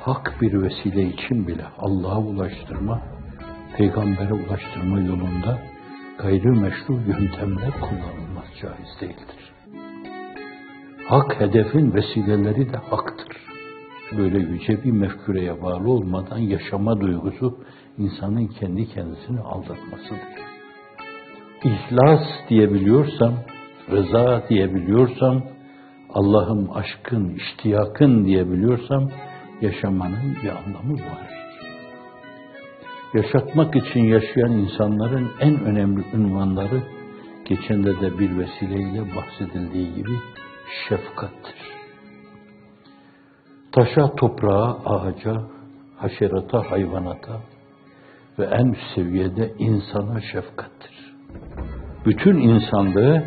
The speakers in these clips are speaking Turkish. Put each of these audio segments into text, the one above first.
hak bir vesile için bile Allah'a ulaştırma, peygambere ulaştırma yolunda gayrimeşru yöntemler kullanılmaz caiz değildir. Hak hedefin vesileleri de haktır. Böyle yüce bir mefküreye bağlı olmadan yaşama duygusu insanın kendi kendisini aldatmasıdır. İhlas diyebiliyorsam, rıza diyebiliyorsam, Allah'ım aşkın, iştiyakın diyebiliyorsam yaşamanın bir anlamı var. Yaşatmak için yaşayan insanların en önemli ünvanları geçende de bir vesileyle bahsedildiği gibi şefkattir. Taşa, toprağa, ağaca, haşerata, hayvanata ve en üst seviyede insana şefkattir. Bütün insanlığı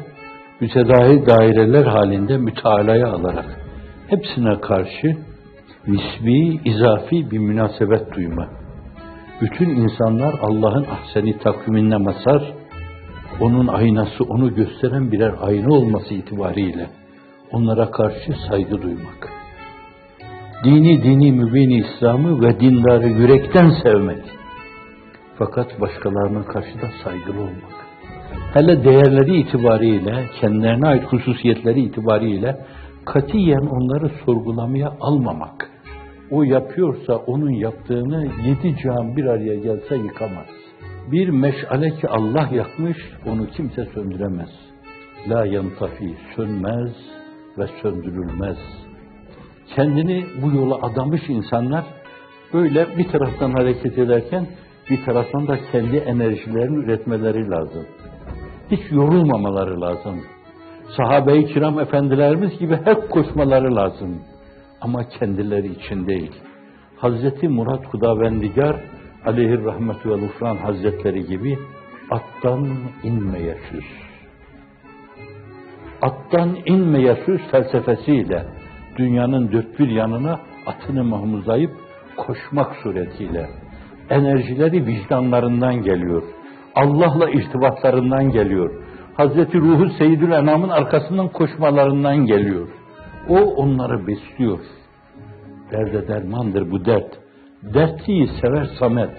mütedahi daireler halinde mütalaya alarak hepsine karşı nisbi, izafi bir münasebet duyma. Bütün insanlar Allah'ın ahseni takvimine masar, onun aynası onu gösteren birer ayna olması itibariyle onlara karşı saygı duymak. Dini dini mübini İslam'ı ve dindarı yürekten sevmek. Fakat başkalarına karşı da saygılı olmak. Hele değerleri itibariyle, kendilerine ait hususiyetleri itibariyle katiyen onları sorgulamaya almamak. O yapıyorsa onun yaptığını yedi can bir araya gelse yıkamaz. Bir meşale ki Allah yakmış, onu kimse söndüremez. La yantafi, sönmez ve söndürülmez. Kendini bu yola adamış insanlar böyle bir taraftan hareket ederken bir taraftan da kendi enerjilerini üretmeleri lazım. Hiç yorulmamaları lazım. Sahabe-i kiram efendilerimiz gibi hep koşmaları lazım. Ama kendileri için değil. Hazreti Murat Hudavendigar aleyhir ve ufran hazretleri gibi attan inmeye süz. Attan inmeye süz felsefesiyle dünyanın dört bir yanına atını mahmuzlayıp koşmak suretiyle enerjileri vicdanlarından geliyor. Allah'la irtibatlarından geliyor. Hazreti Ruhu Seyyidül Enam'ın arkasından koşmalarından geliyor. O onları besliyor. Derde dermandır bu dert. Dertliyi sever Samet.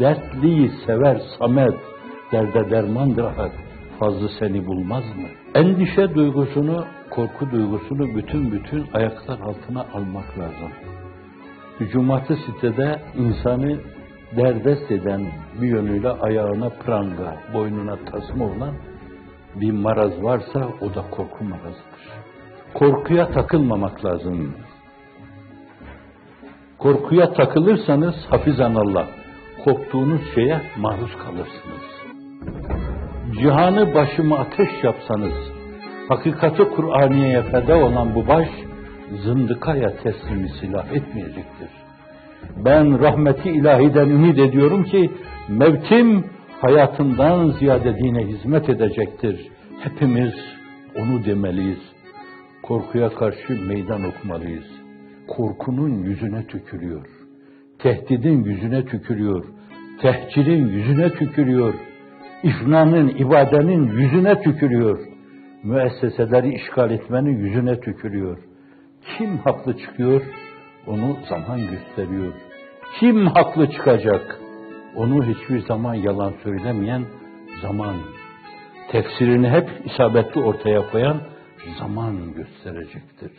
Dertliyi sever Samet. Derde dermandır ahad. Fazlı seni bulmaz mı? Endişe duygusunu, korku duygusunu bütün bütün ayaklar altına almak lazım. Hücumatı sitede insanı derdest eden bir yönüyle ayağına pranga, boynuna tasma olan bir maraz varsa o da korku marazıdır. Korkuya takılmamak lazım. Korkuya takılırsanız hafizan Allah, korktuğunuz şeye maruz kalırsınız. Cihanı başıma ateş yapsanız, hakikati Kur'aniye'ye feda olan bu baş, zındıkaya teslimi silah etmeyecektir. Ben rahmeti ilahiden ümit ediyorum ki, mevkim hayatından ziyade dine hizmet edecektir. Hepimiz onu demeliyiz. Korkuya karşı meydan okumalıyız. Korkunun yüzüne tükürüyor. Tehdidin yüzüne tükürüyor. Tehcirin yüzüne tükürüyor. İfnanın, ibadenin yüzüne tükürüyor. Müesseseleri işgal etmenin yüzüne tükürüyor. Kim haklı çıkıyor? Onu zaman gösteriyor. Kim haklı çıkacak? Onu hiçbir zaman yalan söylemeyen zaman. Tefsirini hep isabetli ortaya koyan zaman gösterecektir.